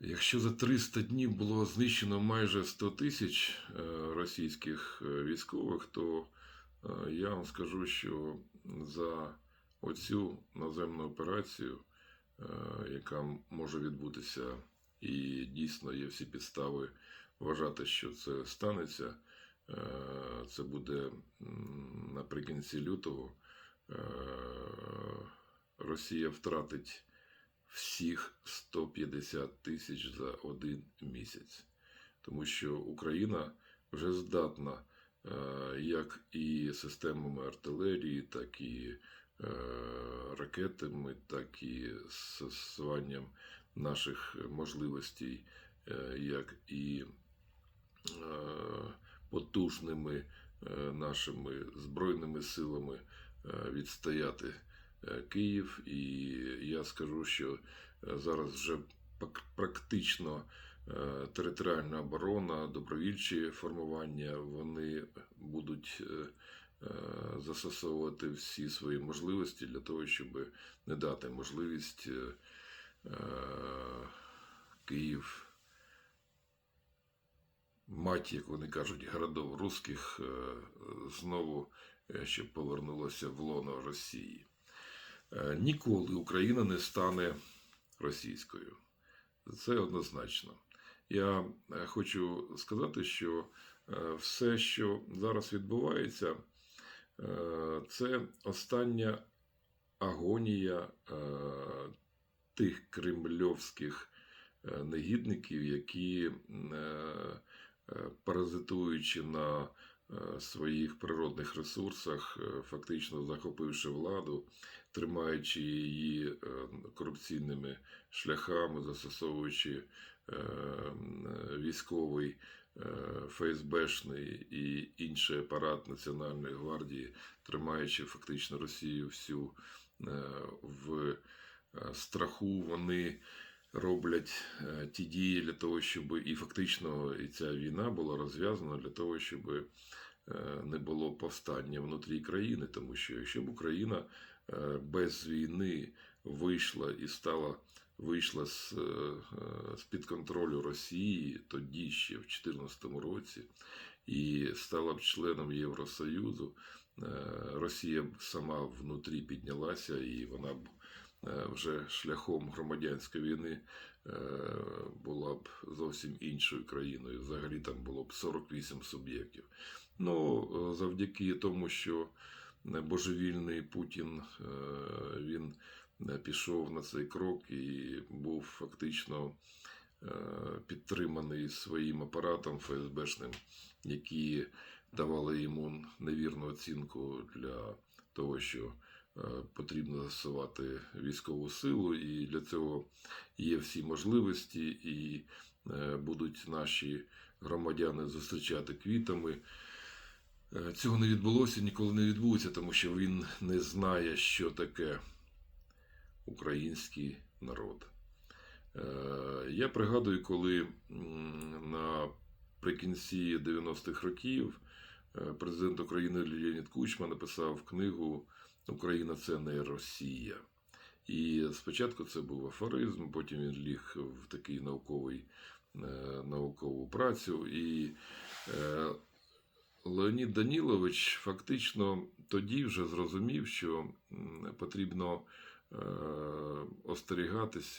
Якщо за 300 днів було знищено майже 100 тисяч е, російських е, військових, то е, я вам скажу, що за оцю наземну операцію, яка може відбутися, і дійсно є всі підстави вважати, що це станеться, це буде наприкінці лютого. Росія втратить всіх 150 тисяч за один місяць. Тому що Україна вже здатна е, як і системами артилерії, так і е, ракетами, так і застосуванням наших можливостей, е, як і потужними нашими збройними силами відстояти Київ. І я скажу, що зараз вже практично е, територіальна оборона, добровільчі формування, вони будуть е, е, застосовувати всі свої можливості для того, щоб не дати можливість е, е, Київ. Мать, як вони кажуть, городов русських е, знову е, щоб повернулося в лоно Росії. Е, Ніколи Україна не стане російською. Це однозначно. Я е, хочу сказати, що е, все, що зараз відбувається, е, це остання агонія тих кремльовських негідників, які, паразитуючи на своїх природних ресурсах, е, фактично захопивши владу, тримаючи її е, корупційними шляхами, застосовуючи е, е, військовий, е, ФСБшний і інший апарат Національної гвардії, тримаючи фактично Росію всю е, в е, страху, вони роблять е, ті дії для того, щоб і фактично і ця війна була розв'язана для того, щоб е, не було повстання внутрі країни, тому що якщо б Україна е, без війни вийшла і стала вийшла з, е, з-під контролю Росії тоді ще в 2014 році і стала б членом Євросоюзу, Росія б сама внутрі піднялася і вона б вже шляхом громадянської війни е, була б зовсім іншою країною. Взагалі там було б 48 суб'єктів. Ну, е, завдяки тому, що е, божевільний Путін е, він е, пішов на цей крок і був фактично е, підтриманий своїм апаратом ФСБшним, які давали йому невірну оцінку для того, що е, потрібно застосувати військову силу, і для цього є всі можливості, і е, будуть наші громадяни зустрічати квітами. Е, Цього не відбулося, ніколи не відбудеться, тому що він не знає, що таке український народ. Е, Я пригадую, коли наприкінці 90-х років е, президент України Леонід Кучма написав книгу Україна це не Росія. І спочатку це був афоризм, потім він ліг в такий науковий, е, наукову працю. І е, Леонід Данілович фактично тоді вже зрозумів, що потрібно е, остерігатися.